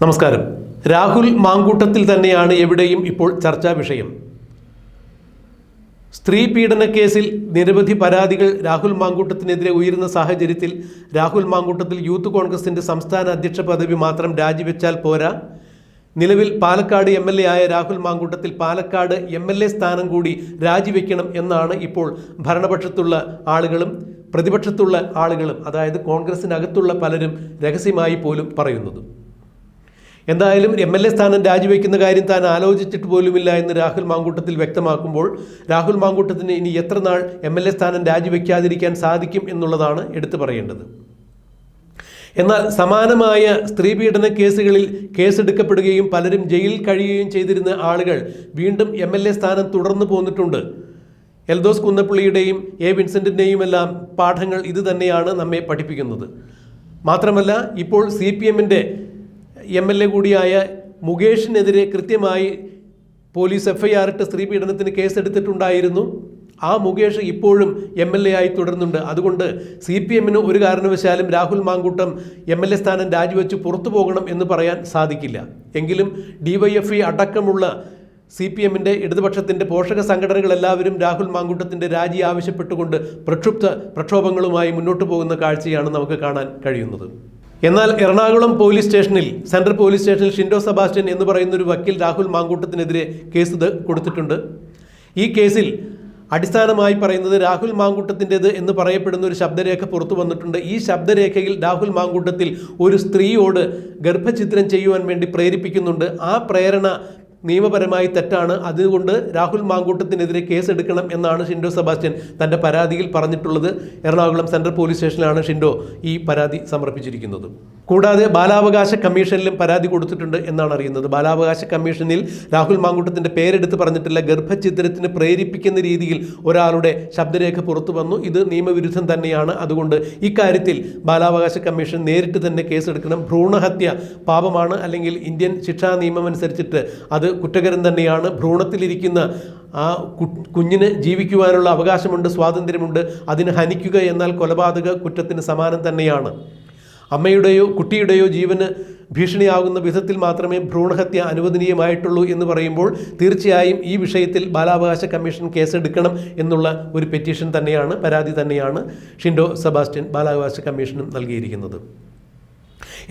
നമസ്കാരം. രാഹുൽ മാങ്കൂട്ടത്തിൽ തന്നെയാണ് എവിടെയും ഇപ്പോൾ ചർച്ചാ വിഷയം. സ്ത്രീ പീഡന കേസിൽ നിരവധി പരാതികൾ രാഹുൽ മാങ്കൂട്ടത്തിനെതിരെ ഉയരുന്ന സാഹചര്യത്തിൽ രാഹുൽ മാങ്കൂട്ടത്തിൽ യൂത്ത് കോൺഗ്രസിന്റെ സംസ്ഥാന അധ്യക്ഷ പദവി മാത്രം രാജിവെച്ചാൽ പോരാ? നിലവിൽ പാലക്കാട് എം എൽ എ ആയ Rahul Mamkootathil Palakkad M L A സ്ഥാനം കൂടി രാജിവെക്കണം എന്നാണ് ഇപ്പോൾ ഭരണപക്ഷത്തുള്ള ആളുകളും പ്രതിപക്ഷത്തുള്ള ആളുകളും അതായത് കോൺഗ്രസിനകത്തുള്ള പലരും രഹസ്യമായി പോലും പറയുന്നത്. എന്തായാലും എം എൽ എ സ്ഥാനം രാജിവെക്കുന്ന കാര്യം താൻ ആലോചിച്ചിട്ട് പോലുമില്ല എന്ന് രാഹുൽ മാങ്കൂട്ടത്തിൽ വ്യക്തമാക്കുമ്പോൾ രാഹുൽ മാങ്കൂട്ടത്തിന് ഇനി എത്ര നാൾ എം എൽ എ സ്ഥാനം രാജിവെക്കാതിരിക്കാൻ സാധിക്കും എന്നുള്ളതാണ് എടുത്തു പറയേണ്ടത്. എന്നാൽ സമാനമായ സ്ത്രീ സ്ത്രീപീഡന കേസുകളിൽ കേസെടുക്കപ്പെടുകയും പലരും ജയിലിൽ കഴിയുകയും ചെയ്തിരുന്ന ആളുകൾ വീണ്ടും എം എൽ എ സ്ഥാനം തുടർന്നു പോന്നിട്ടുണ്ട്. എൽദോസ് കുന്നപ്പള്ളിയുടെയും എ വിൻസെന്റിന്റെയും എല്ലാം പാഠങ്ങൾ ഇതുതന്നെയാണ് നമ്മെ പഠിപ്പിക്കുന്നത്. മാത്രമല്ല ഇപ്പോൾ സി പി എമ്മിന്റെ എം എൽ എ കൂടിയായ മുകേഷിനെതിരെ കൃത്യമായി പോലീസ് എഫ് ഐ ആർ ഇട്ട് സ്ത്രീ പീഡനത്തിന് കേസെടുത്തിട്ടുണ്ടായിരുന്നു. ആ മുകേഷ് ഇപ്പോഴും എം എൽ എ ആയി തുടരുന്നുണ്ട്. അതുകൊണ്ട് സി പി എമ്മിന് ഒരു കാരണവശാലും Rahul Mankoottam M L A സ്ഥാനം രാജിവെച്ച് പുറത്തു പോകണം എന്ന് പറയാൻ സാധിക്കില്ല. എങ്കിലും ഡിവൈഎഫ്ഐ അടക്കമുള്ള സി പി എമ്മിന്റെ ഇടതുപക്ഷത്തിന്റെ പോഷക സംഘടനകളെല്ലാവരും രാഹുൽ മാങ്കൂട്ടത്തിന്റെ രാജി ആവശ്യപ്പെട്ടുകൊണ്ട് പ്രക്ഷുബ്ധ പ്രക്ഷോഭങ്ങളുമായി മുന്നോട്ട് പോകുന്ന കാഴ്ചയാണ് നമുക്ക് കാണാൻ കഴിയുന്നത്. എന്നാൽ എറണാകുളം പോലീസ് സ്റ്റേഷനിൽ സെൻട്രൽ പോലീസ് സ്റ്റേഷനിൽ ഷിൻഡോ സെബാസ്റ്റ്യൻ എന്ന് പറയുന്ന ഒരു വക്കീൽ രാഹുൽ മാങ്കൂട്ടത്തിനെതിരെ കേസ് കൊടുത്തിട്ടുണ്ട്. ഈ കേസിൽ അടിസ്ഥാനമായി പറയുന്നത് രാഹുൽ മാങ്കൂട്ടത്തിന്റെത് എന്ന് പറയപ്പെടുന്ന ഒരു ശബ്ദരേഖ പുറത്തു വന്നിട്ടുണ്ട്. ഈ ശബ്ദരേഖയിൽ രാഹുൽ മാങ്കൂട്ടത്തിൽ ഒരു സ്ത്രീയോട് ഗർഭചിത്രം ചെയ്യുവാൻ വേണ്ടി പ്രേരിപ്പിക്കുന്നുണ്ട്. ആ പ്രേരണ നിയമപരമായി തെറ്റാണ്. അതുകൊണ്ട് രാഹുൽ മാങ്കൂട്ടത്തിനെതിരെ കേസെടുക്കണം എന്നാണ് ഷിൻഡോ സെബാസ്റ്റ്യൻ തന്റെ പരാതിയിൽ പറഞ്ഞിട്ടുള്ളത്. എറണാകുളം സെൻട്രൽ പോലീസ് സ്റ്റേഷനിലാണ് ഷിൻഡോ ഈ പരാതി സമർപ്പിച്ചിരിക്കുന്നത്. കൂടാതെ ബാലാവകാശ കമ്മീഷനിലും പരാതി കൊടുത്തിട്ടുണ്ട് എന്നാണ് അറിയുന്നത്. ബാലാവകാശ കമ്മീഷനിൽ രാഹുൽ മാങ്കൂട്ടത്തിന്റെ പേരെടുത്ത് പറഞ്ഞിട്ടില്ല. ഗർഭചിത്രത്തിന് പ്രേരിപ്പിക്കുന്ന രീതിയിൽ ഒരാളുടെ ശബ്ദരേഖ പുറത്തു വന്നു. ഇത് നിയമവിരുദ്ധം തന്നെയാണ്. അതുകൊണ്ട് ഇക്കാര്യത്തിൽ ബാലാവകാശ കമ്മീഷൻ നേരിട്ട് തന്നെ കേസെടുക്കണം. ഭ്രൂണഹത്യ പാപമാണ്. അല്ലെങ്കിൽ ഇന്ത്യൻ ശിക്ഷാ നിയമം അനുസരിച്ചിട്ട് അത് കുറ്റകരം തന്നെയാണ്. ഭ്രൂണത്തിലിരിക്കുന്ന ആ കുഞ്ഞിന് ജീവിക്കുവാനുള്ള അവകാശമുണ്ട് സ്വാതന്ത്ര്യമുണ്ട്. അതിന് ഹനിക്കുക എന്നാൽ കൊലപാതക കുറ്റത്തിന് സമാനം തന്നെയാണ്. അമ്മയുടെയോ കുട്ടിയുടെയോ ജീവന് ഭീഷണിയാകുന്ന വിധത്തിൽ മാത്രമേ ഭ്രൂണഹത്യ അനുവദനീയമായിട്ടുള്ളൂ എന്ന് പറയുമ്പോൾ തീർച്ചയായും ഈ വിഷയത്തിൽ ബാലാവകാശ കമ്മീഷൻ കേസെടുക്കണം എന്നുള്ള ഒരു പെറ്റീഷൻ തന്നെയാണ് പരാതി തന്നെയാണ് ഷിൻഡോ സെബാസ്റ്റ്യൻ ബാലാവകാശ കമ്മീഷനും നൽകിയിരിക്കുന്നത്.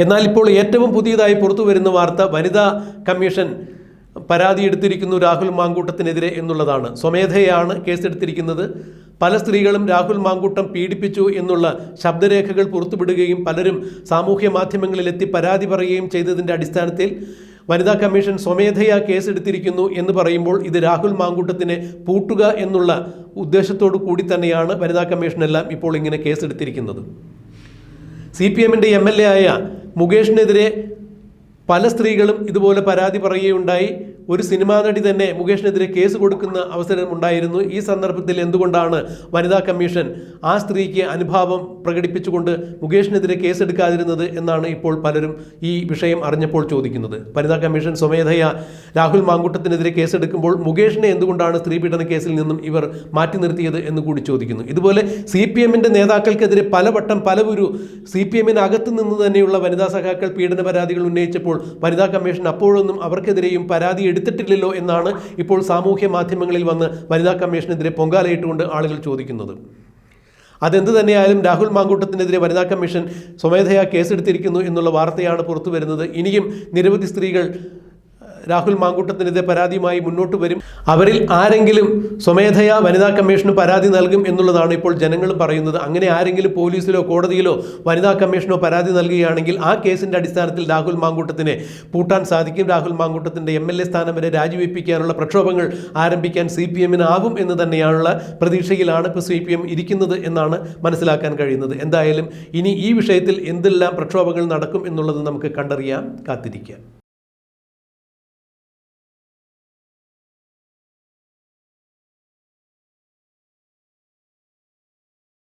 എന്നാൽ ഇപ്പോൾ ഏറ്റവും പുതിയതായി പുറത്തു വരുന്ന വാർത്ത വനിതാ കമ്മീഷൻ പരാതി എടുത്തിരിക്കുന്നു രാഹുൽ മാങ്കൂട്ടത്തിനെതിരെ എന്നുള്ളതാണ്. സ്വമേധയാണ് കേസെടുത്തിരിക്കുന്നത്. പല സ്ത്രീകളും രാഹുൽ മാങ്കൂട്ടം പീഡിപ്പിച്ചു എന്നുള്ള ശബ്ദരേഖകൾ പുറത്തുവിടുകയും പലരും സാമൂഹ്യ മാധ്യമങ്ങളിലെത്തി പരാതി പറയുകയും ചെയ്തതിന്റെ അടിസ്ഥാനത്തിൽ വനിതാ കമ്മീഷൻ സ്വമേധയാ കേസെടുത്തിരിക്കുന്നു എന്ന് പറയുമ്പോൾ ഇത് രാഹുൽ മാങ്കൂട്ടത്തിനെ പൂട്ടുക എന്നുള്ള ഉദ്ദേശത്തോടു കൂടി തന്നെയാണ് വനിതാ കമ്മീഷനെല്ലാം ഇപ്പോൾ ഇങ്ങനെ കേസെടുത്തിരിക്കുന്നത്. സി പി എമ്മിന്റെ എം എൽ എ ആയ മുകേഷിനെതിരെ പല സ്ത്രീകളും ഇതുപോലെ പരാതി പറയുകയുണ്ടായി. ഒരു സിനിമാ നടി തന്നെ മുകേഷിനെതിരെ കേസ് കൊടുക്കുന്ന അവസരം ഉണ്ടായിരുന്നു. ഈ സന്ദർഭത്തിൽ എന്തുകൊണ്ടാണ് വനിതാ കമ്മീഷൻ ആ സ്ത്രീക്ക് അനുഭാവം പ്രകടിപ്പിച്ചുകൊണ്ട് മുകേഷിനെതിരെ കേസെടുക്കാതിരുന്നത് എന്നാണ് ഇപ്പോൾ പലരും ഈ വിഷയം അറിഞ്ഞപ്പോൾ ചോദിക്കുന്നത്. വനിതാ കമ്മീഷൻ സ്വമേധയ രാഹുൽ മാങ്കൂട്ടത്തിനെതിരെ കേസെടുക്കുമ്പോൾ മുകേഷിനെ എന്തുകൊണ്ടാണ് സ്ത്രീ പീഡന കേസിൽ നിന്നും ഇവർ മാറ്റി നിർത്തിയത് എന്ന് കൂടി ചോദിക്കുന്നു. ഇതുപോലെ സി പി എമ്മിന്റെ നേതാക്കൾക്കെതിരെ പലവട്ടം പലവരു സി പി എമ്മിനകത്ത് നിന്ന് തന്നെയുള്ള വനിതാ സഖാക്കൾ പീഡന പരാതികൾ ഉന്നയിച്ചപ്പോൾ വനിതാ കമ്മീഷൻ അപ്പോഴൊന്നും അവർക്കെതിരെയും പരാതി എടുത്തിട്ടില്ലല്ലോ എന്നാണ് ഇപ്പോൾ സാമൂഹ്യ മാധ്യമങ്ങളിൽ വന്ന് വനിതാ കമ്മീഷനെതിരെ പൊങ്കാലയിട്ടുകൊണ്ട് ആളുകൾ ചോദിക്കുന്നത്. അതെന്ത് തന്നെയായാലും രാഹുൽ മാങ്കൂട്ടത്തിനെതിരെ വനിതാ കമ്മീഷൻ സ്വമേധയാ കേസെടുത്തിരിക്കുന്നു എന്നുള്ള വാർത്തയാണ് പുറത്തു വരുന്നത് ഇനിയും നിരവധി സ്ത്രീകൾ രാഹുൽ മാങ്കൂട്ടത്തിനെതിരെ പരാതിയുമായി മുന്നോട്ട് വരും. അവരിൽ ആരെങ്കിലും സ്വമേധയാ വനിതാ കമ്മീഷന് പരാതി നൽകും എന്നുള്ളതാണ് ഇപ്പോൾ ജനങ്ങൾ പറയുന്നത്. അങ്ങനെ ആരെങ്കിലും പോലീസിലോ കോടതിയിലോ വനിതാ കമ്മീഷനോ പരാതി നൽകുകയാണെങ്കിൽ ആ കേസിന്റെ അടിസ്ഥാനത്തിൽ രാഹുൽ മാങ്കൂട്ടത്തിനെ പൂട്ടാൻ സാധിക്കും. രാഹുൽ മാങ്കൂട്ടത്തിന്റെ എം എൽ എ സ്ഥാനം വരെ രാജിവെപ്പിക്കാനുള്ള പ്രക്ഷോഭങ്ങൾ ആരംഭിക്കാൻ സി പി എമ്മിനാവും എന്ന് തന്നെയാണുള്ള പ്രതീക്ഷയിലാണ് ഇപ്പോൾ സി പി എം ഇരിക്കുന്നത് എന്നാണ് മനസ്സിലാക്കാൻ കഴിയുന്നത്. എന്തായാലും ഇനി ഈ വിഷയത്തിൽ എന്തെല്ലാം പ്രക്ഷോഭങ്ങൾ നടക്കും എന്നുള്ളത് നമുക്ക് കണ്ടറിയാം. കാത്തിരിക്കാം.